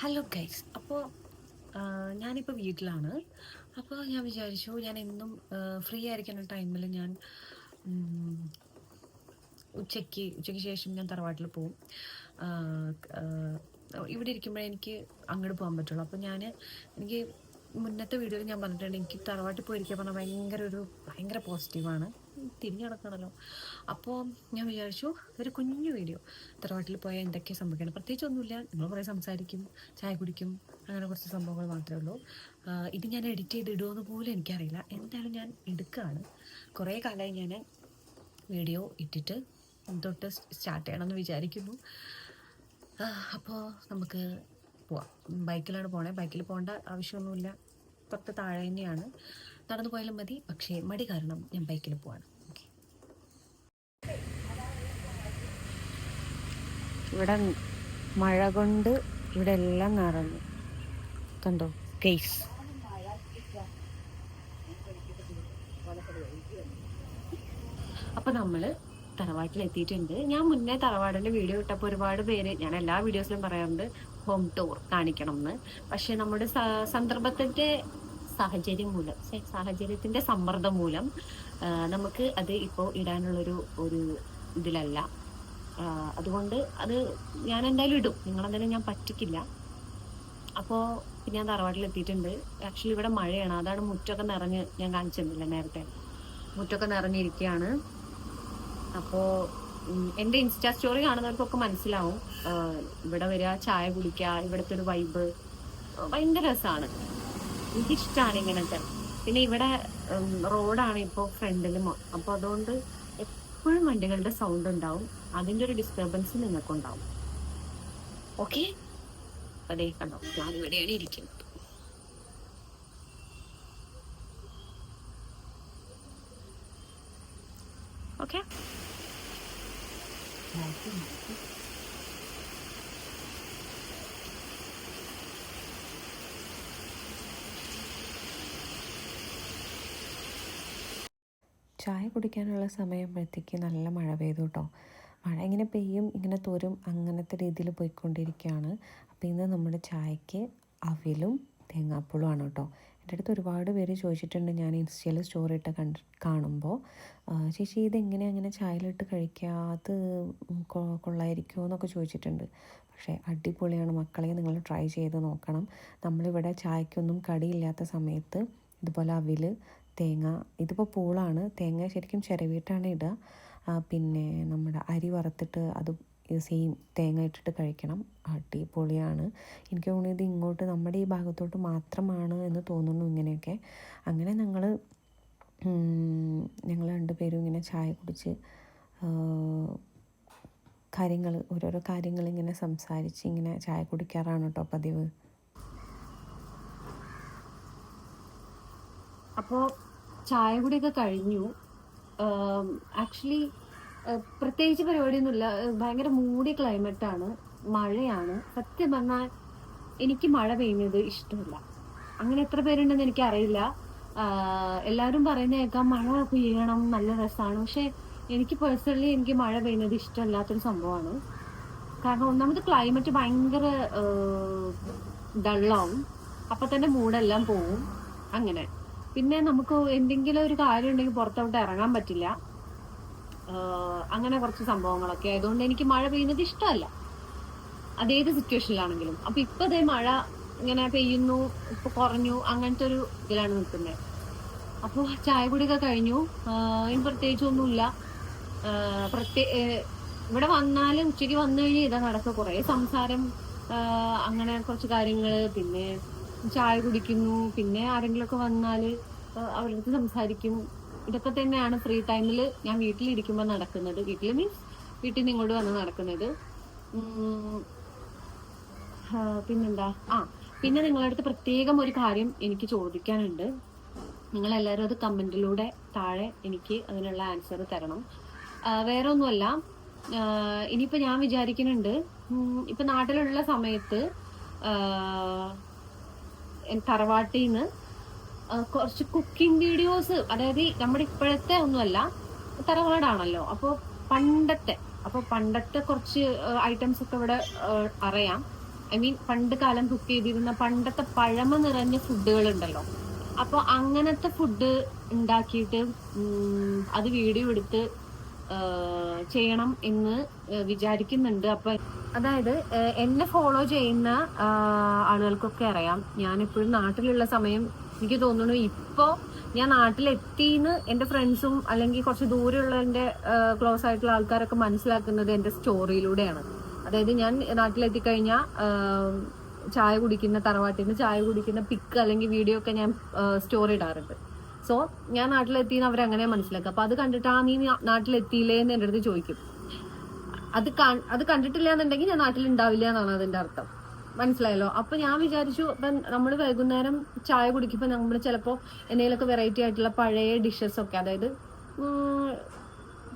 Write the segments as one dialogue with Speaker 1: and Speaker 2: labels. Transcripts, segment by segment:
Speaker 1: Hello guys അപ്പോൾ ഞാനിപ്പോൾ വീട്ടിലാണ്. അപ്പോൾ ഞാൻ വിചാരിച്ചു ഞാൻ എന്നും ഫ്രീ ആയിരിക്കുന്ന ടൈമിൽ ഞാൻ ഉച്ചയ്ക്ക് ഉച്ചയ്ക്ക് ശേഷം ഞാൻ തറവാട്ടിൽ പോവും. ഇവിടെ ഇരിക്കുമ്പോഴേ എനിക്ക് അങ്ങോട്ട് പോകാൻ പറ്റുള്ളൂ. അപ്പോൾ ഞാൻ എനിക്ക് മുന്നത്തെ വീഡിയോയിൽ ഞാൻ പറഞ്ഞിട്ടുണ്ട് എനിക്ക് തറവാട്ടിൽ പോയിരിക്കുക പറഞ്ഞാൽ ഭയങ്കര ഒരു ഭയങ്കര പോസിറ്റീവാണ് തിരിഞ്ഞു നടക്കണമല്ലോ അപ്പോൾ ഞാൻ വിചാരിച്ചു ഒരു കുഞ്ഞു വീഡിയോ. തറവാട്ടിൽ പോയാൽ എന്തൊക്കെ സംഭവിക്കണം? പ്രത്യേകിച്ച് ഒന്നുമില്ല. നിങ്ങൾ കുറേ സംസാരിക്കും ചായ കുടിക്കും അങ്ങനെ കുറച്ച് സംഭവങ്ങൾ മാത്രമേ ഉള്ളൂ. ഇത് ഞാൻ എഡിറ്റ് ചെയ്ത് ഇടുമെന്ന് പോലും എനിക്കറിയില്ല. എന്തായാലും ഞാൻ എടുക്കുകയാണ്. കുറേ കാലമായി ഞാൻ വീഡിയോ ഇട്ടിട്ട് തൊട്ട് സ്റ്റാർട്ട് ചെയ്യണമെന്ന് വിചാരിക്കുന്നു. അപ്പോൾ നമുക്ക് പോവാം. ബൈക്കിലാണ് പോണേ. ബൈക്കിൽ പോകേണ്ട ആവശ്യമൊന്നുമില്ല. തൊട്ട് താഴെ തന്നെയാണ്. നടന്നു പോയാലും മതി. പക്ഷേ മടി കാരണം ഞാൻ ബൈക്കിൽ പോവാണ്. ഇവിടെ മഴ കൊണ്ട് ഇവിടെ എല്ലാം നിറഞ്ഞു. കണ്ടോ? കേസ് അപ്പൊ നമ്മൾ തറവാട്ടിൽ എത്തിയിട്ടുണ്ട്. ഞാൻ മുന്നേ തറവാടിന്റെ വീഡിയോ ഇട്ടപ്പോൾ ഒരുപാട് പേര് ഞാൻ എല്ലാ വീഡിയോസിലും പറയാറുണ്ട് ഹോം ടൂർ കാണിക്കണം എന്ന് പക്ഷെ നമ്മുടെ സന്ദർഭത്തിന്റെ സാഹചര്യം മൂലം സാഹചര്യത്തിന്റെ സമ്മർദ്ദം മൂലം നമുക്ക് അത് ഇപ്പോൾ ഇടാനുള്ളൊരു ഒരു ഇതിലല്ല. അതുകൊണ്ട് അത് ഞാൻ എന്തായാലും ഇടും. നിങ്ങളെന്തായാലും ഞാൻ പറ്റിക്കില്ല. അപ്പോൾ ഞാൻ തറവാട്ടിൽ എത്തിയിട്ടുണ്ട് ആക്ച്വലി ഇവിടെ മഴയാണ്. അതാണ് മുറ്റൊക്കെ നിറഞ്ഞ് ഞാൻ കാണിച്ചിരുന്നില്ല നേരത്തെ? മുറ്റൊക്കെ നിറഞ്ഞിരിക്കുകയാണ് അപ്പോൾ എന്റെ ഇൻസ്റ്റാ സ്റ്റോറി കാണുന്നവർക്കൊക്കെ മനസ്സിലാവും. ഇവിടെ വരിക ചായ കുടിക്കുക ഇവിടുത്തെ ഒരു വൈബ് ഭയങ്കര രസമാണ്. എനിക്കിഷ്ടമാണ് ഇങ്ങനത്തെ. പിന്നെ ഇവിടെ റോഡാണ് ഇപ്പോൾ ഫ്രണ്ടിലും അപ്പോൾ അതുകൊണ്ട് എപ്പോഴും വണ്ടികളുടെ സൗണ്ട് ഉണ്ടാവും. അതിന്റെ ഒരു ഡിസ്റ്റർബൻസ് നിങ്ങൾക്കുണ്ടാവും. ഓക്കെ അതേ കണ്ടോ ഞാൻ ഇവിടെയാണ് ഇരിക്കുന്നത്. ഓക്കെ
Speaker 2: ചായ കുടിക്കാനുള്ള സമയമ്പോഴത്തേക്ക് നല്ല മഴ പെയ്തു കേട്ടോ മഴ ഇങ്ങനെ പെയ്യും ഇങ്ങനെ തോരും അങ്ങനത്തെ രീതിയിൽ പോയിക്കൊണ്ടിരിക്കുകയാണ്. അപ്പോൾ ഇന്ന് നമ്മുടെ ചായക്ക് അവിലും തേങ്ങാപ്പുളുമാണ് കേട്ടോ എന്റെ അടുത്ത് ഒരുപാട് പേര് ചോദിച്ചിട്ടുണ്ട് ഞാൻ ഇൻസ്റ്റയിൽ സ്റ്റോറി ഇട്ട് കണ്ട് കാണുമ്പോൾ "ആ, ചേച്ചി ഇതെങ്ങനെ അങ്ങനെ ചായയിലിട്ട് കഴിക്കുക അത് കൊള്ളായിരിക്കുമോ? എന്നൊക്കെ ചോദിച്ചിട്ടുണ്ട്. പക്ഷേ അടിപൊളിയാണ്. മക്കളെ നിങ്ങൾ ട്രൈ ചെയ്ത് നോക്കണം. നമ്മളിവിടെ ചായക്കൊന്നും കടിയില്ലാത്ത സമയത്ത് ഇതുപോലെ അവിൽ തേങ്ങ ഇതിപ്പോൾ പൂളാണ്. തേങ്ങ ശരിക്കും ചിരവിയിട്ടാണ് ഇടുക പിന്നെ നമ്മുടെ അരി വറുത്തിട്ട് അത് സെയിം തേങ്ങ ഇട്ടിട്ട് കഴിക്കണം. അടിപൊളിയാണ്. എനിക്ക് തോന്നുന്നു ഇത് ഇങ്ങോട്ട് നമ്മുടെ ഈ ഭാഗത്തോട്ട് മാത്രമാണ് എന്ന് തോന്നുന്നു ഇങ്ങനെയൊക്കെ. അങ്ങനെ ഞങ്ങൾ ഞങ്ങൾ രണ്ടുപേരും ഇങ്ങനെ ചായ കുടിച്ച് കാര്യങ്ങൾ ഓരോരോ കാര്യങ്ങൾ ഇങ്ങനെ സംസാരിച്ച് ഇങ്ങനെ ചായ കുടിക്കാറാണ് കേട്ടോ പതിവ്.
Speaker 1: അപ്പോൾ ചായ കൂടിയൊക്കെ കഴിഞ്ഞു. ആക്ച്വലി പ്രത്യേകിച്ച് പരിപാടിയൊന്നുമില്ല. ഭയങ്കര മൂടി ക്ലൈമറ്റ് ആണ്. മഴയാണ്. സത്യം പറഞ്ഞാൽ എനിക്ക് മഴ പെയ്യുന്നത് ഇഷ്ടമില്ല. അങ്ങനെ എത്ര പേരുണ്ടെന്ന് എനിക്കറിയില്ല. എല്ലാവരും പറയുന്ന കേൾക്കാം മഴ പെയ്യണം നല്ല രസമാണ് പക്ഷെ എനിക്ക് പേഴ്സണലി എനിക്ക് മഴ പെയ്യുന്നത് ഇഷ്ടമല്ലാത്തൊരു സംഭവമാണ്. കാരണം ഒന്നാമത് ക്ലൈമറ്റ് ഭയങ്കര ഡള്ളാവും അപ്പം തന്നെ മൂടെല്ലാം പോവും. അങ്ങനെ. പിന്നെ നമുക്ക് എന്തെങ്കിലും ഒരു കാര്യം ഉണ്ടെങ്കിൽ പുറത്തോട്ട് ഇറങ്ങാൻ പറ്റില്ല. അങ്ങനെ കുറച്ച് സംഭവങ്ങളൊക്കെ ആയതുകൊണ്ട് എനിക്ക് മഴ പെയ്യുന്നത് ഇഷ്ടമല്ല. അതേത് സിറ്റുവേഷനിലാണെങ്കിലും അപ്പൊ ഇപ്പൊ അതേ മഴ ഇങ്ങനെ പെയ്യുന്നു ഇപ്പൊ കുറഞ്ഞു അങ്ങനത്തെ ഒരു ഇതിലാണ് നിൽക്കുന്നത്. അപ്പോൾ ചായ കുടിയൊക്കെ കഴിഞ്ഞു. ഇനി പ്രത്യേകിച്ച് ഒന്നുമില്ല. ആഹ് പ്രത്യേ ഇവിടെ വന്നാലും ഉച്ചയ്ക്ക് വന്നു കഴിഞ്ഞാൽ ഇതാ നടക്കുക. കുറേ സംസാരം അങ്ങനെ കുറച്ച് കാര്യങ്ങൾ പിന്നെ ചായ കുടിക്കുന്നു. പിന്നെ ആരെങ്കിലുമൊക്കെ വന്നാൽ ആഹ് അവരുടെ അടുത്ത് സംസാരിക്കും. ഇതൊക്കെ തന്നെയാണ് ഫ്രീ ടൈമിൽ ഞാൻ വീട്ടിലിരിക്കുമ്പോൾ നടക്കുന്നത്. വീട്ടിൽ മീൻസ് വീട്ടിൽ നിന്ന് ഇങ്ങോട്ട് വന്ന് നടക്കുന്നത്. പിന്നെന്താ? ആ പിന്നെ നിങ്ങളുടെ അടുത്ത് പ്രത്യേകം ഒരു കാര്യം എനിക്ക് ചോദിക്കാനുണ്ട്. നിങ്ങൾ എല്ലാവരും അത് കമന്റിലൂടെ താഴെ എനിക്ക് അതിനുള്ള ആൻസർ തരണം. വേറെ ഒന്നുമല്ല ഇനിയിപ്പോൾ ഇനിയിപ്പോ ഞാൻ വിചാരിക്കുന്നുണ്ട് ഇപ്പം നാട്ടിലുള്ള സമയത്ത് തറവാട്ടിൽ നിന്ന് കുറച്ച് കുക്കിംഗ് വീഡിയോസ് അതായത് നമ്മുടെ ഇപ്പോഴത്തെ ഒന്നുമല്ല തറവാടാണല്ലോ. അപ്പോൾ പണ്ടത്തെ അപ്പോൾ പണ്ടത്തെ കുറച്ച് ഐറ്റംസ് ഒക്കെ ഇവിടെ അറിയാം. ഐ മീൻ പണ്ട് കാലം കുക്ക് ചെയ്തിരുന്ന പണ്ടത്തെ പഴമ നിറഞ്ഞ ഫുഡുകൾ ഉണ്ടല്ലോ അപ്പോൾ അങ്ങനത്തെ ഫുഡ് ഉണ്ടാക്കിയിട്ട് അത് വീഡിയോ എടുത്ത് ചെയ്യണം എന്ന് വിചാരിക്കുന്നുണ്ട്. അപ്പൊ അതായത് എന്നെ ഫോളോ ചെയ്യുന്ന ആളുകൾക്കൊക്കെ അറിയാം. ഞാനിപ്പോഴും നാട്ടിലുള്ള സമയം എനിക്ക് തോന്നുന്നു ഇപ്പോ ഞാൻ നാട്ടിലെത്തിന്ന് എന്റെ ഫ്രണ്ട്സും അല്ലെങ്കിൽ കുറച്ച് ദൂരെയുള്ള എന്റെ ക്ലോസ് ആയിട്ടുള്ള ആൾക്കാരൊക്കെ മനസ്സിലാക്കുന്നത് എന്റെ സ്റ്റോറിയിലൂടെയാണ് അതായത് ഞാൻ നാട്ടിലെത്തിക്കഴിഞ്ഞാൽ ചായ കുടിക്കുന്ന തറവാട്ടിൽ നിന്ന് ചായ കുടിക്കുന്ന പിക്ക് അല്ലെങ്കിൽ വീഡിയോ ഒക്കെ ഞാൻ സ്റ്റോറി ഇടാറുണ്ട്. സോ ഞാൻ നാട്ടിലെത്തിയെന്ന് അവരങ്ങനെ മനസ്സിലാക്കുക. അപ്പൊ അത് കണ്ടിട്ട് നാ- നാട്ടിലെത്തിയില്ലേ എന്ന് എന്റെ അടുത്ത് ചോദിക്കും. അത് അത് കണ്ടിട്ടില്ല എന്നുണ്ടെങ്കിൽ ഞാൻ നാട്ടിൽ ഉണ്ടാവില്ല എന്നാണ് അതിന്റെ അർത്ഥം. മനസ്സിലായല്ലോ? അപ്പൊ ഞാൻ വിചാരിച്ചു ഇപ്പം നമ്മൾ വൈകുന്നേരം ചായ കുടിക്കുമ്പോൾ നമ്മൾ ചിലപ്പോൾ എന്തെങ്കിലുമൊക്കെ വെറൈറ്റി ആയിട്ടുള്ള പഴയ ഡിഷസ് ഒക്കെ അതായത്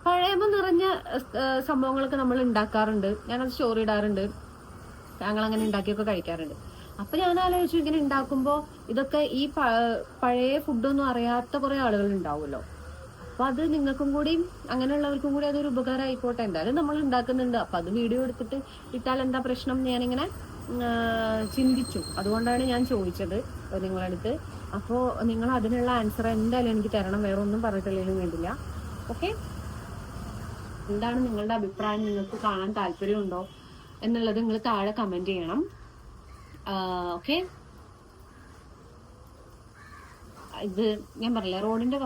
Speaker 1: പഴയമ നിറഞ്ഞ സംഭവങ്ങളൊക്കെ നമ്മൾ ഉണ്ടാക്കാറുണ്ട്. ഞാനത് സ്റ്റോറി ഇടാറുണ്ട്. ഞങ്ങൾ അങ്ങനെ ഉണ്ടാക്കിയൊക്കെ കഴിക്കാറുണ്ട്. അപ്പൊ ഞാൻ ആലോചിച്ചു ഇങ്ങനെ ഉണ്ടാക്കുമ്പോൾ ഇതൊക്കെ ഈ പഴയ ഫുഡൊന്നും അറിയാത്ത കുറെ ആളുകൾ ഉണ്ടാവുമല്ലോ? അപ്പൊ അത് നിങ്ങൾക്കും കൂടി അങ്ങനെയുള്ളവർക്കും കൂടി അതൊരു ഉപകാരം ആയിക്കോട്ടെ എന്തായാലും നമ്മൾ ഉണ്ടാക്കുന്നുണ്ട്. അപ്പൊ അത് വീഡിയോ എടുത്തിട്ട് ഇട്ടാൽ എന്താ പ്രശ്നം ഞാനിങ്ങനെ ചിന്തിച്ചു. അതുകൊണ്ടാണ് ഞാൻ ചോദിച്ചത് നിങ്ങളടുത്ത്. അപ്പോൾ നിങ്ങൾ അതിനുള്ള ആൻസർ എന്തായാലും എനിക്ക് തരണം. വേറെ ഒന്നും പറഞ്ഞിട്ടില്ലെങ്കിലും വേണ്ടില്ല. ഓക്കെ എന്താണ് നിങ്ങളുടെ അഭിപ്രായം? നിങ്ങൾക്ക് കാണാൻ താല്പര്യമുണ്ടോ എന്നുള്ളത് നിങ്ങൾ താഴെ കമന്റ് ചെയ്യണം. ഓക്കെ ഇത് ഞാൻ പറഞ്ഞില്ല റോഡിന്റെ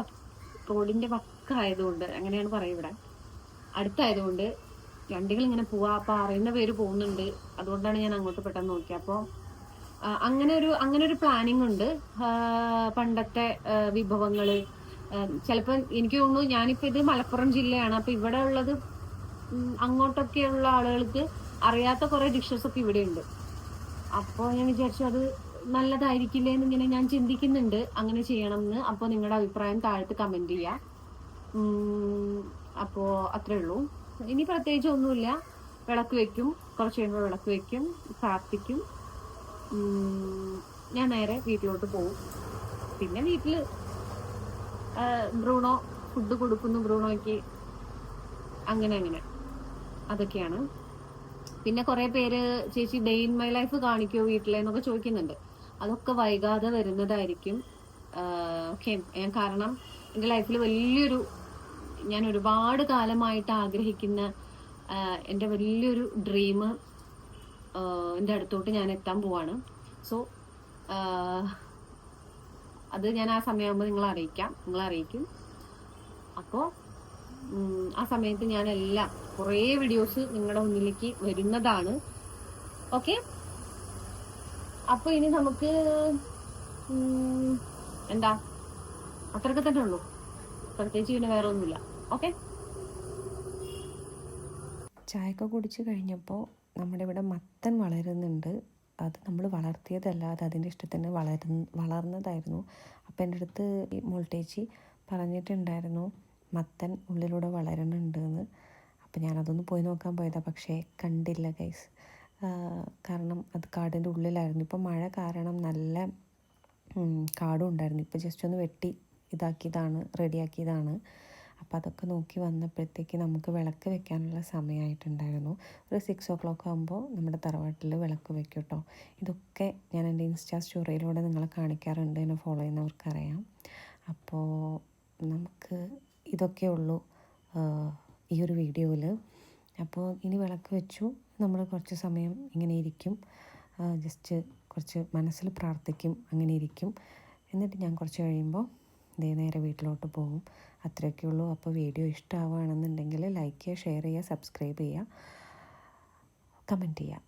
Speaker 1: റോഡിന്റെ വക്കായതുകൊണ്ട് അങ്ങനെയാണ് പറയുക ഇവിടെ. അടുത്തായതുകൊണ്ട് വണ്ടികൾ ഇങ്ങനെ പോവാ അപ്പൊ അറിയുന്ന പേര് പോകുന്നുണ്ട്. അതുകൊണ്ടാണ് ഞാൻ അങ്ങോട്ട് പെട്ടെന്ന് നോക്കിയത് അപ്പോൾ അങ്ങനെ ഒരു അങ്ങനെ ഒരു പ്ലാനിങ് ഉണ്ട് പണ്ടത്തെ വിഭവങ്ങൾ ചിലപ്പോൾ എനിക്ക് തോന്നുന്നു ഞാനിപ്പോ ഇത് മലപ്പുറം ജില്ലയാണ്. അപ്പൊ ഇവിടെ ഉള്ളത് അങ്ങോട്ടൊക്കെയുള്ള ആളുകൾക്ക് അറിയാത്ത കുറെ ഡിഷസ് ഒക്കെ ഇവിടെ ഉണ്ട് അപ്പോൾ ഞാൻ വിചാരിച്ചു അത് നല്ലതായിരിക്കില്ലേ എന്ന് ഇങ്ങനെ ഞാൻ ചിന്തിക്കുന്നുണ്ട്. അങ്ങനെ ചെയ്യണം എന്ന് അപ്പോൾ നിങ്ങളുടെ അഭിപ്രായം താഴത്ത് കമന്റ് ചെയ്യാം. അപ്പോൾ അപ്പോ അത്രേ ഉള്ളൂ. ഇനി പ്രത്യേകിച്ച് ഒന്നുമില്ല. വിളക്ക് വെക്കും. കുറച്ച് കഴിയുമ്പോൾ വിളക്ക് വെക്കും. പ്രാർത്ഥിക്കും. ഞാൻ നേരെ വീട്ടിലോട്ട് പോകും പിന്നെ വീട്ടിൽ ആ, ബ്രൂണോ ഫുഡ് കൊടുക്കുന്നു. ബ്രൂണോയ്ക്ക് അങ്ങനെ അങ്ങനെ. അതൊക്കെയാണ്. പിന്നെ കുറെ പേര് ചേച്ചി ഡേ ഇൻ മൈ ലൈഫ് കാണിക്കോ വീട്ടിലെന്നൊക്കെ ചോദിക്കുന്നുണ്ട്. അതൊക്കെ വൈകാതെ വരുന്നതായിരിക്കും. ഓക്കെ. ഞാൻ കാരണം എന്റെ ലൈഫിൽ വലിയൊരു ഞാൻ ഒരുപാട് കാലമായിട്ട് ആഗ്രഹിക്കുന്ന എന്റെ വലിയൊരു ഡ്രീം എന്റെ അടുത്തോട്ട് ഞാൻ എത്താൻ പോവാണ്. സോ അത് ഞാൻ ആ സമയമാകുമ്പോൾ നിങ്ങളെ അറിയിക്കാം. നിങ്ങളെ അറിയിക്കും. അപ്പോൾ ആ സമയത്ത് ഞാൻ എല്ലാം കുറേ വീഡിയോസ് നിങ്ങളുടെ മുന്നിലേക്ക് വരുന്നതാണ്. ഓക്കെ? അപ്പൊ ഇനി നമുക്ക് എന്താ? അത്രയൊക്കെ തന്നെ ഉള്ളൂ. പ്രത്യേകിച്ച് പിന്നെ വേറെ ഒന്നുമില്ല. ഓക്കെ
Speaker 2: ചായക്ക കുടിച്ച് കഴിഞ്ഞപ്പോൾ നമ്മുടെ ഇവിടെ മത്തൻ വളരുന്നുണ്ട്. അത് നമ്മൾ വളർത്തിയതല്ല അത് അതിന്റെ ഇഷ്ടത്തിന് വളരു വളർന്നതായിരുന്നു. അപ്പോൾ എന്റെ അടുത്ത് മുൾട്ടേച്ചി പറഞ്ഞിട്ടുണ്ടായിരുന്നു മത്തൻ ഉള്ളിലൂടെ വളരണുണ്ടെന്ന്. അപ്പോൾ ഞാനതൊന്ന് പോയി നോക്കാൻ പോയതാണ് പക്ഷേ കണ്ടില്ല ഗൈസ് കാരണം അത് കാടിന്റെ ഉള്ളിലായിരുന്നു. ഇപ്പോൾ മഴ കാരണം നല്ല കാടും ഉണ്ടായിരുന്നു ഇപ്പോൾ ജസ്റ്റ് ഒന്ന് വെട്ടി ഇതാക്കിയതാണ് റെഡിയാക്കിയതാണ്. അപ്പോൾ അതൊക്കെ നോക്കി വന്നപ്പോഴത്തേക്ക് നമുക്ക് വിളക്ക് വെക്കാനുള്ള സമയമായിട്ടുണ്ടായിരുന്നു. ഒരു സിക്സ് ഓ ക്ലോക്ക് ആകുമ്പോൾ നമ്മുടെ തറവാട്ടിൽ വിളക്ക് വെക്കും കേട്ടോ ഇതൊക്കെ ഞാൻ എന്റെ ഇൻസ്റ്റാ സ്റ്റോറിയിലൂടെ നിങ്ങളെ കാണിക്കാറുണ്ട്. എന്നെ ഫോളോ ചെയ്യുന്നവർക്കറിയാം. അപ്പോൾ നമുക്ക് ഇതൊക്കെ ഉള്ളൂ ഈ ഒരു വീഡിയോയിൽ അപ്പോൾ ഇനി വിളക്ക് വെച്ചു. നമ്മൾ കുറച്ച് സമയം ഇങ്ങനെ ഇരിക്കും. ജസ്റ്റ് കുറച്ച് മനസ്സിൽ പ്രാർത്ഥിക്കും അങ്ങനെ ഇരിക്കും. എന്നിട്ട് ഞാൻ കുറച്ച് കഴിയുമ്പോൾ ദേ നേരെ വീട്ടിലോട്ട് പോകും. അത്രയൊക്കെ ഉള്ളൂ. അപ്പോൾ വീഡിയോ ഇഷ്ടമാവുകയാണെന്നുണ്ടെങ്കിൽ ലൈക്ക് ചെയ്യുക ഷെയർ ചെയ്യുക സബ്സ്ക്രൈബ് ചെയ്യുക. കമന്റ് ചെയ്യുക.